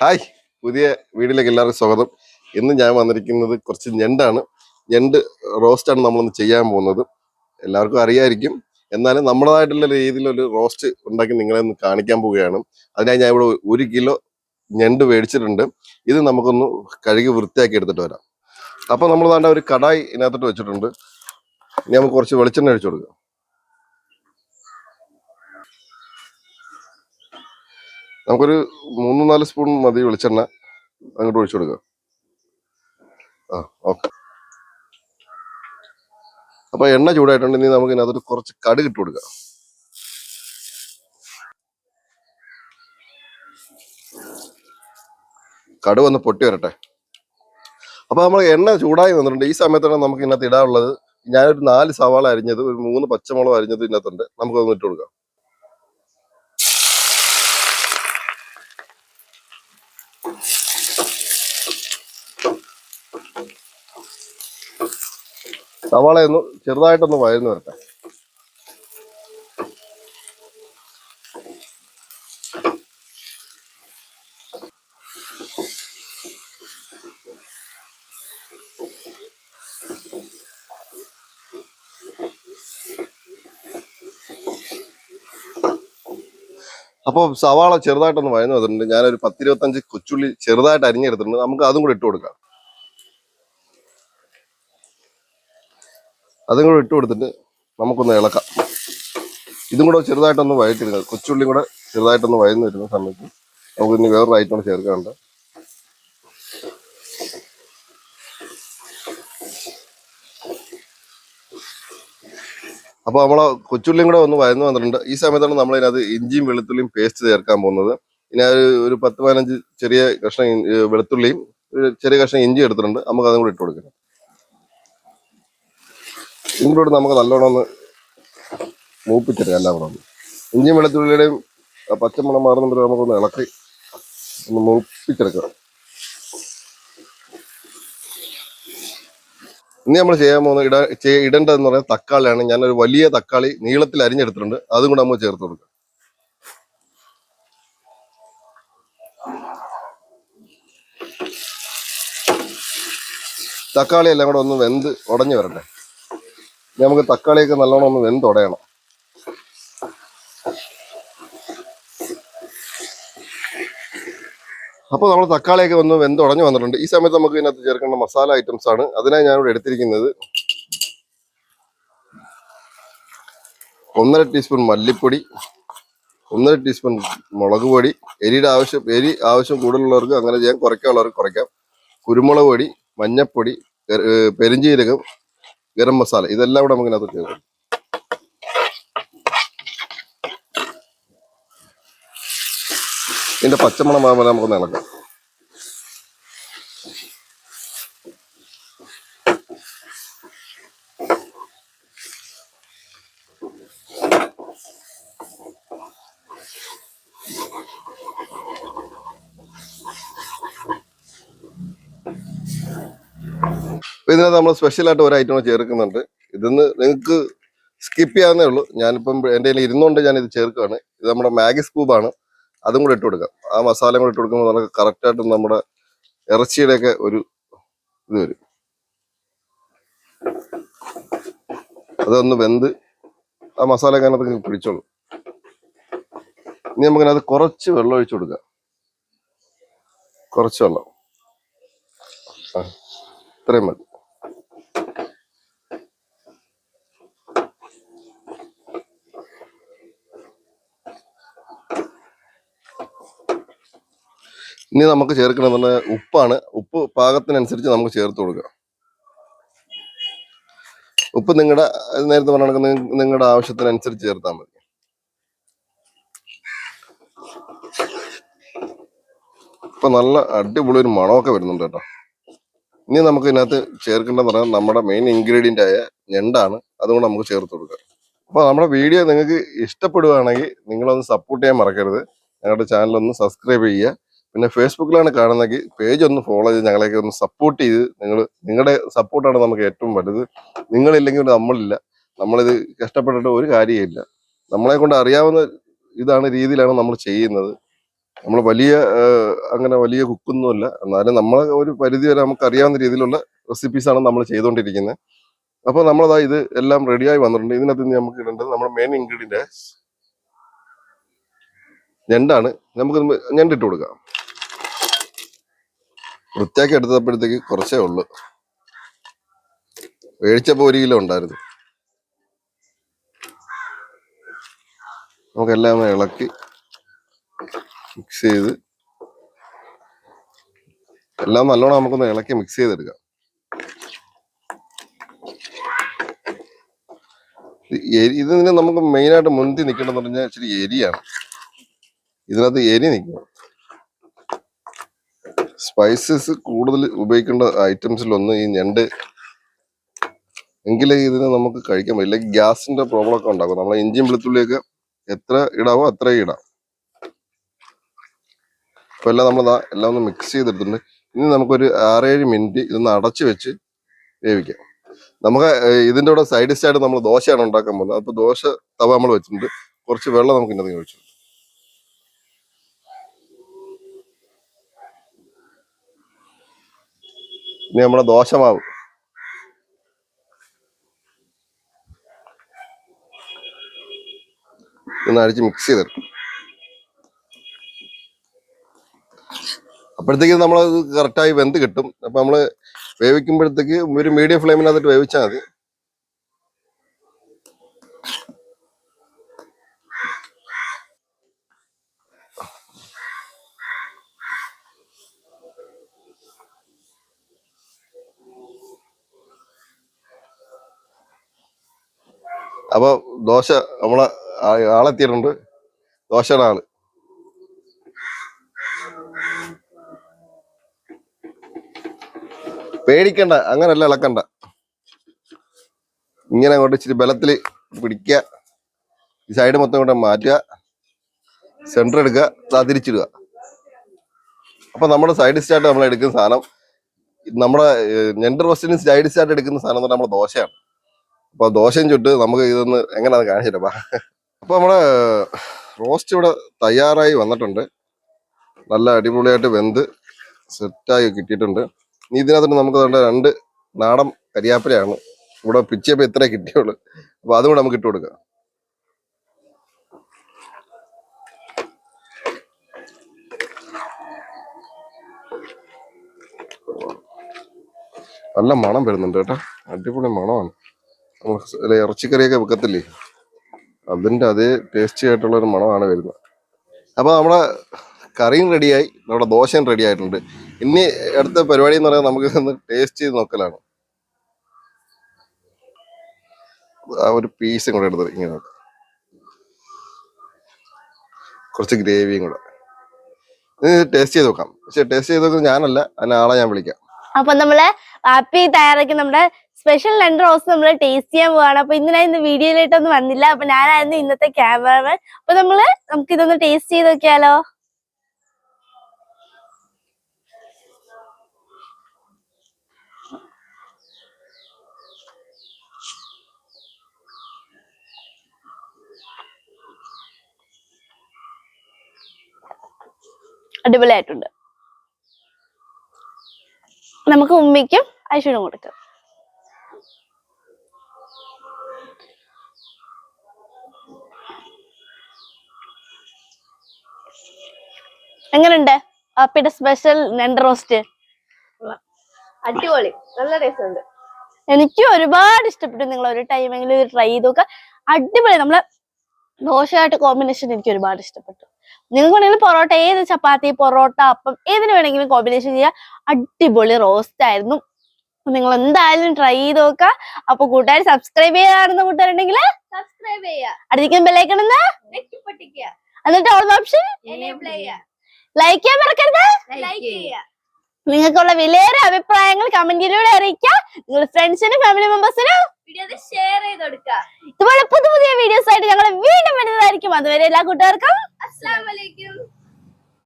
Hi പുതിയ വീഡിയോയിലേക്ക് എല്ലാവർക്കും സ്വാഗതം. ഇന്ന് ഞാൻ വന്നിരിക്കുന്നത് കുറച്ച് ഞണ്ടാണ്. ഞണ്ട് റോസ്റ്റാണ് നമ്മളൊന്ന് ചെയ്യാൻ പോകുന്നത്. എല്ലാവർക്കും അറിയായിരിക്കും. എന്നാലും നമ്മുടേതായിട്ടുള്ള രീതിയിലൊരു റോസ്റ്റ് ഉണ്ടാക്കി നിങ്ങളെ ഒന്ന് കാണിക്കാൻ പോവുകയാണ്. അതിനായി ഞാൻ ഇവിടെ ഒരു കിലോ ഞണ്ട് മേടിച്ചിട്ടുണ്ട്. ഇത് നമുക്കൊന്ന് കഴുകി വൃത്തിയാക്കി എടുത്തിട്ട് വരാം. അപ്പോൾ നമ്മൾ വേണ്ട ഒരു കടായി ഇതിനകത്തോട്ട് വെച്ചിട്ടുണ്ട്. ഇനി നമുക്ക് കുറച്ച് വെളിച്ചെണ്ണ അഴിച്ചു കൊടുക്കാം. നമുക്കൊരു മൂന്ന് നാല് സ്പൂൺ മതി വെളിച്ചെണ്ണ. അങ്ങോട്ട് ഒഴിച്ചു കൊടുക്കുക ആ ഓക്കെ. അപ്പൊ എണ്ണ ചൂടായിട്ടുണ്ടെങ്കിൽ നമുക്ക് ഇതിനകത്തൊരു കുറച്ച് കടുക് ഇട്ട് കൊടുക്കുക കടുക് ഒന്ന് പൊട്ടി വരട്ടെ. അപ്പൊ നമ്മൾ എണ്ണ ചൂടായി വന്നിട്ടുണ്ട്. ഈ സമയത്താണ് നമുക്ക് ഇതിനകത്ത് ഇടാനുള്ളത്. ഞാനൊരു നാല് സവാള അരിഞ്ഞത് ഒരു മൂന്ന് പച്ചമുളക് അരിഞ്ഞത് ഇതിനകത്തുണ്ട്. നമുക്കതൊന്ന് ഇട്ട് കൊടുക്കാം. സവാള ഒന്ന് ചെറുതായിട്ടൊന്ന് വയന്ന് വരട്ടെ. അപ്പോൾ സവാള ചെറുതായിട്ടൊന്ന് വയന്ന് വന്നിട്ടുണ്ട്. ഞാനൊരു പത്തിരുപത്തഞ്ച് കൊച്ചുള്ളി ചെറുതായിട്ട് അരിഞ്ഞെടുത്തിട്ടുണ്ട്. നമുക്ക് അതും കൂടെ ഇട്ട് കൊടുക്കാം. അതും കൂടെ ഇട്ട് കൊടുത്തിട്ട് നമുക്കൊന്ന് ഇളക്കാം. ഇതും കൂടെ ചെറുതായിട്ടൊന്ന് വഴറ്റിടുക കൊച്ചുള്ളിയും കൂടെ ചെറുതായിട്ടൊന്ന് വയന്ന് വരുന്ന സമയത്ത് നമുക്ക് ഇനി വേറൊരു ഐറ്റം കൂടെ ചേർക്കാനുണ്ട്. അപ്പോൾ നമ്മളെ കൊച്ചുള്ളിയും കൂടെ ഒന്ന് വയന്ന് വന്നിട്ടുണ്ട്. ഈ സമയത്താണ് നമ്മൾ ഇതിനകത്ത് ഇഞ്ചിയും വെളുത്തുള്ളിയും പേസ്റ്റ് ചേർക്കാൻ പോകുന്നത്. ഇനി ഒരു ഒരു പത്ത് പതിനഞ്ച് ചെറിയ കഷ്ണം വെളുത്തുള്ളിയും ചെറിയ കഷ്ണം ഇഞ്ചി എടുത്തിട്ടുണ്ട്. നമുക്ക് അതും കൂടെ ഇട്ട് കൊടുക്കാം. ഇങ്ങോട്ട് നമുക്ക് നല്ലോണം ഒന്ന് മൂപ്പിച്ചെടുക്കാം എല്ലാം കൂടെ ഒന്ന്. ഇഞ്ചിയും വെളുത്തുള്ളിയുടെയും പച്ചമണം മാറുന്നുണ്ട് നമുക്കൊന്ന് ഇളക്കി ഒന്ന് മൂപ്പിച്ചെടുക്കാം. ഇനി നമ്മൾ ചെയ്യാൻ പോകുന്ന ഇട ഇടേണ്ടതെന്ന് പറയുന്നത് തക്കാളിയാണ്. ഞാനൊരു വലിയ തക്കാളി നീളത്തിൽ അരിഞ്ഞെടുത്തിട്ടുണ്ട്. അതും കൂടെ നമുക്ക് ചേർത്ത് കൊടുക്കാം. തക്കാളി എല്ലാം കൂടെ ഒന്ന് വെന്ത് ഉടഞ്ഞു വരട്ടെ. നമുക്ക് തക്കാളിയൊക്കെ നല്ലോണം ഒന്ന് വെന്ത് ഉടയണം. അപ്പോൾ നമ്മൾ തക്കാളിയൊക്കെ ഒന്ന് വെന്ത് ഉടഞ്ഞു വന്നിട്ടുണ്ട്. ഈ സമയത്ത് നമുക്ക് ഇതിനകത്ത് ചേർക്കേണ്ട മസാല ഐറ്റംസ് ആണ്. അതിനായി ഞാനിവിടെ എടുത്തിരിക്കുന്നത് ഒന്നര ടീസ്പൂൺ മല്ലിപ്പൊടി ഒന്നര ടീസ്പൂൺ മുളക് പൊടി എരിയുടെ ആവശ്യം എരി ആവശ്യം കൂടുതലുള്ളവർക്ക് അങ്ങനെ ചെയ്യാം കുറയ്ക്കാനുള്ളവർക്ക് കുറയ്ക്കാം. കുരുമുളക് പൊടി മഞ്ഞപ്പൊടി പെരിഞ്ചീരകം ഗരം മസാല ഇതെല്ലാം കൂടെ നമുക്ക് ഇതിനകത്ത് ചേർക്കാം ഇതിന്റെ പച്ചമണം ആകുമ്പോൾ നമുക്കൊന്ന് ഇളക്കാം. ഇതിനകത്ത് നമ്മൾ സ്പെഷ്യലായിട്ട് ഒരു ഐറ്റം ചേർക്കുന്നുണ്ട്. ഇതിന്ന് നിങ്ങൾക്ക് സ്കിപ്പ് ചെയ്യാവുന്നേ ഉള്ളൂ. ഞാനിപ്പം എന്റെ കയ്യിൽ ഇരുന്നുകൊണ്ട് ഞാൻ ഇത് ചേർക്കുകയാണ്. ഇത് നമ്മുടെ മാഗി സ്കൂബാണ് അതും കൂടെ ഇട്ട് കൊടുക്കാം. ആ മസാലയും കൂടെ ഇട്ട് കൊടുക്കുമ്പോൾ നമുക്ക് കറക്റ്റ് ആയിട്ട് നമ്മുടെ ഇറച്ചിയുടെയൊക്കെ ഒരു ഇത് വരും. അതൊന്ന് വെന്ത് ആ മസാല അതിനകത്ത് പിടിച്ചോളൂ. ഇനി നമുക്കതിനകത്ത് കുറച്ച് വെള്ളം ഒഴിച്ചു കൊടുക്കാം. കുറച്ച് വെള്ളം. ആ ഇത്രയും മതി. ഇനി നമുക്ക് ചേർക്കണമെന്ന് ഉപ്പാണ്. ഉപ്പ് പാകത്തിനനുസരിച്ച് നമുക്ക് ചേർത്ത് കൊടുക്കുക ഉപ്പ് നിങ്ങളുടെ നേരത്തെ പറഞ്ഞ നിങ്ങളുടെ ആവശ്യത്തിനനുസരിച്ച് ചേർത്താൽ മതി. ഇപ്പൊ നല്ല അടിപൊളി ഒരു മണമൊക്കെ വരുന്നുണ്ട് കേട്ടോ. ഇനി നമുക്ക് ഇതിനകത്ത് ചേർക്കേണ്ടതെന്ന് പറഞ്ഞാൽ നമ്മുടെ മെയിൻ ഇൻഗ്രീഡിയന്റ് ആയ ഞണ്ടാണ്. അതുകൊണ്ട് നമുക്ക് ചേർത്ത് കൊടുക്കുക അപ്പോൾ നമ്മുടെ വീഡിയോ നിങ്ങൾക്ക് ഇഷ്ടപ്പെടുകയാണെങ്കിൽ നിങ്ങളൊന്ന് സപ്പോർട്ട് ചെയ്യാൻ മറക്കരുത്. ഞങ്ങളുടെ ചാനലൊന്ന് സബ്സ്ക്രൈബ് ചെയ്യുക. പിന്നെ ഫേസ്ബുക്കിലാണ് കാണുന്നെങ്കിൽ പേജ് ഒന്ന് ഫോളോ ചെയ്ത് ഞങ്ങളെയൊക്കെ ഒന്ന് സപ്പോർട്ട് ചെയ്ത് നിങ്ങൾ നിങ്ങളുടെ സപ്പോർട്ടാണ് നമുക്ക് ഏറ്റവും വലുത്. നിങ്ങളില്ലെങ്കിൽ നമ്മളില്ല. നമ്മളിത് കഷ്ടപ്പെട്ടിട്ട് ഒരു കാര്യമില്ല നമ്മളെ കൊണ്ട് അറിയാവുന്ന ഇതാണ് രീതിയിലാണ് നമ്മൾ ചെയ്യുന്നത്. നമ്മൾ വലിയ അങ്ങനെ വലിയ കുക്കൊന്നുമല്ല എന്നാലും നമ്മളെ ഒരു പരിധി വരെ നമുക്ക് അറിയാവുന്ന രീതിയിലുള്ള റെസിപ്പീസാണ് നമ്മൾ ചെയ്തുകൊണ്ടിരിക്കുന്നത്. അപ്പോൾ നമ്മളതാ ഇത് എല്ലാം റെഡിയായി വന്നിട്ടുണ്ട്. ഇതിനകത്ത് നമുക്ക് ഇടേണ്ടത് നമ്മുടെ മെയിൻ ഇൻഗ്രീഡിയന്റ് ഞണ്ടാണ്. നമുക്ക് ഞണ്ടിട്ട് കൊടുക്കാം. വൃത്തിയാക്കി എടുത്തപ്പോഴത്തേക്ക് കുറച്ചേ ഉള്ളൂ. മേടിച്ചപ്പോൾ ഒരു കിലോ ഉണ്ടായിരുന്നു. നമുക്കെല്ലാം ഒന്ന് ഇളക്കി മിക്സ് ചെയ്ത് എല്ലാം നല്ലോണം നമുക്കൊന്ന് ഇളക്കി മിക്സ് ചെയ്തെടുക്കാം. ഇതിന് നമുക്ക് മെയിനായിട്ട് മുന്തി നിൽക്കണമെന്ന് പറഞ്ഞാൽ ഇച്ചിരി എരിയാണ്. ഇതിനകത്ത് എരി നിൽക്കണം സ്പൈസസ് കൂടുതൽ ഉപയോഗിക്കേണ്ട ഐറ്റംസിലൊന്ന് ഈ ഞണ്ട്. എങ്കിലേ ഇതിന് നമുക്ക് കഴിക്കാൻ പറ്റില്ല ഗ്യാസിന്റെ പ്രോബ്ലം ഒക്കെ ഉണ്ടാക്കും നമ്മളെ ഇഞ്ചിയും വെളുത്തുള്ളിയൊക്കെ എത്ര ഇടാവോ അത്ര ഇടാം. അപ്പോൾ എല്ലാം നമ്മൾ എല്ലാം ഒന്ന് മിക്സ് ചെയ്തെടുത്തിട്ടുണ്ട്. ഇനി നമുക്കൊരു ആറേഴ് മിനിറ്റ് ഇതൊന്ന് അടച്ചു വെച്ച് വേവിക്കാം. നമുക്ക് ഇതിന്റെ കൂടെ സൈഡ് ഡിഷായിട്ട് നമ്മൾ ദോശയാണ് ഉണ്ടാക്കാൻ പോകുന്നത്. അപ്പോൾ ദോശ തവ നമ്മൾ വെച്ചിട്ടുണ്ട്. കുറച്ച് വെള്ളം നമുക്ക് ഇന്നത്തേക്ക് ഒഴിച്ചു ഇനി നമ്മുടെ ദോശമാവ് ഒന്ന് അടിച്ച് മിക്സ് ചെയ്തെടുക്കും. അപ്പോഴത്തേക്ക് നമ്മളത് കറക്റ്റായി വെന്ത് കിട്ടും. അപ്പൊ നമ്മൾ വേവിക്കുമ്പോഴത്തേക്ക് ഒരു മീഡിയം ഫ്ലെയിമിനകത്തിട്ട് വേവിച്ചാൽ മതി. അപ്പൊ ദോശ നമ്മളെ ആളെത്തിയിട്ടുണ്ട്. ദോശയുടെ ആൾ. പേടിക്കണ്ട അങ്ങനല്ല ഇളക്കണ്ട. ഇങ്ങനെ അങ്ങോട്ട് ഇച്ചിരി ബലത്തിൽ പിടിക്കുക. ഈ സൈഡ് മൊത്തം കൂടെ മാറ്റുക. സെന്റർ എടുക്കുക. തിരിച്ചിടുക. അപ്പൊ നമ്മുടെ സൈഡ് സ്റ്റാർട്ട് നമ്മൾ എടുക്കുന്ന സാധനം നമ്മുടെ ജെൻഡർ വസ്റ്റിന് സൈഡ് സ്റ്റാർട്ട് എടുക്കുന്ന സാധനം എന്ന് പറഞ്ഞാൽ നമ്മുടെ ദോശയാണ്. അപ്പൊ ദോശയും ചുട്ട് നമുക്ക് ഇതൊന്ന് എങ്ങനെയാന്ന് കാണിച്ചിട്ടപ്പാ അപ്പൊ നമ്മുടെ റോസ്റ്റ് ഇവിടെ തയ്യാറായി വന്നിട്ടുണ്ട്. നല്ല അടിപൊളിയായിട്ട് വെന്ത് സെറ്റായി കിട്ടിയിട്ടുണ്ട്. ഇനി ഇതിനകത്ത് നമുക്ക് വേണ്ട രണ്ട് നാടൻ കരിയാപ്പിലയാണ് ഇവിടെ പിച്ചിയപ്പോ ഇത്രേ കിട്ടിയുള്ളൂ. അപ്പൊ അതും കൂടെ നമുക്ക് ഇട്ട് കൊടുക്കാം. നല്ല മണം വരുന്നുണ്ട് കേട്ടോ. അടിപൊളി മണമാണ്. ചില ഇറച്ചിക്കറിയൊക്കെ വെക്കത്തില്ലേ? അതിന്റെ അതേ ടേസ്റ്റി ആയിട്ടുള്ള ഒരു മണമാണ് വരുന്നത്. അപ്പോൾ നമ്മുടെ കറിയും റെഡിയായി നമ്മുടെ ദോശയും റെഡി ആയിട്ടുണ്ട്. ഇനി അടുത്ത പരിപാടി എന്ന് പറയുന്നത് നമുക്ക് ഒന്ന് ടേസ്റ്റ് ചെയ്ത് നോക്കലാണ്. ആ ഒരു പീസും കൂടെ എടുത്ത് ഇങ്ങനെ. കുറച്ച് ഗ്രേവിയും കൂടെ. ടേസ്റ്റ് ചെയ്ത് നോക്കാം. പക്ഷെ ടേസ്റ്റ് ചെയ്ത് നോക്കുന്നത് ഞാനല്ല അതിനാളെ ഞാൻ വിളിക്കാം. അപ്പൊ നമ്മൾ ഹാപ്പി തയ്യാറാക്കി നമ്മുടെ സ്പെഷ്യൽ രണ്ട് റോസ് നമ്മൾ ടേസ്റ്റ് ചെയ്യാൻ പോവാണ്. അപ്പൊ ഇന്ന് ഇന്ന് വീഡിയോയിലായിട്ടൊന്നും വന്നില്ല. അപ്പൊ ഞാനായിരുന്നു ഇന്നത്തെ ക്യാമറമാൻ അപ്പൊ നമ്മൾ നമുക്ക് ഇതൊന്ന് ടേസ്റ്റ് ചെയ്ത് നോക്കിയാലോ? അടിപൊളിയായിട്ടുണ്ട്. നമുക്ക് ഉമ്മയ്ക്കും ഐശ്വര്യം കൊടുക്കാം. എങ്ങനുണ്ട്? ആപ്പിയുടെ സ്പെഷ്യൽ നെണ്ട് റോസ്റ്റ് അടിപൊളി. നല്ല ടേസ്റ്റ് ഉണ്ട്. എനിക്ക് ഒരുപാട് ഇഷ്ടപ്പെട്ടു നിങ്ങൾ ഒരു ടൈമെങ്കിലും ട്രൈ ചെയ്ത് നോക്കുക അടിപൊളി. നമ്മളെ ദോശയായിട്ട് കോമ്പിനേഷൻ എനിക്ക് ഒരുപാട് ഇഷ്ടപ്പെട്ടു. നിങ്ങൾക്ക് വേണമെങ്കിൽ പൊറോട്ട ഏത് ചപ്പാത്തി പൊറോട്ട അപ്പം ഏതിന് വേണമെങ്കിലും കോമ്പിനേഷൻ ചെയ്യുക അടിപൊളി റോസ്റ്റ് ആയിരുന്നു. നിങ്ങൾ എന്തായാലും ട്രൈ ചെയ്ത് നോക്കുക അപ്പൊ കൂട്ടുകാർ സബ്സ്ക്രൈബ് ചെയ്യാറുണ്ട് കൂട്ടുകാരുണ്ടെങ്കിൽ സബ്സ്ക്രൈബ് ചെയ്യുക അടുത്തേക്കും ബെല്ലൈക്കണെന്ന് എന്നിട്ട് ഓൾ ഓപ്ഷൻ എനേബിൾ ചെയ്യുക ലൈക്ക് ചെയ്യാൻ മറക്കരുത്. ലൈക്ക് ചെയ്യുക നിങ്ങൾക്കുള്ള വിലയേറെ അഭിപ്രായങ്ങൾ കമന്റിലൂടെ അറിയിക്കാം നിങ്ങൾ ഫ്രണ്ട്സിനും ഫാമിലി മെമ്പേഴ്സിനും വീഡിയോ ഷെയർ ചെയ്ത് കൊടുക്കുക. ഇതുപോലെ പുതിയ പുതിയ വീഡിയോസ് ആയിട്ട് ഞങ്ങൾ വീണ്ടും വരുന്നതായിരിക്കും. അതുവരെ എല്ലാ കൂട്ടുകാർക്കും അസ്സാം വലൈക്കും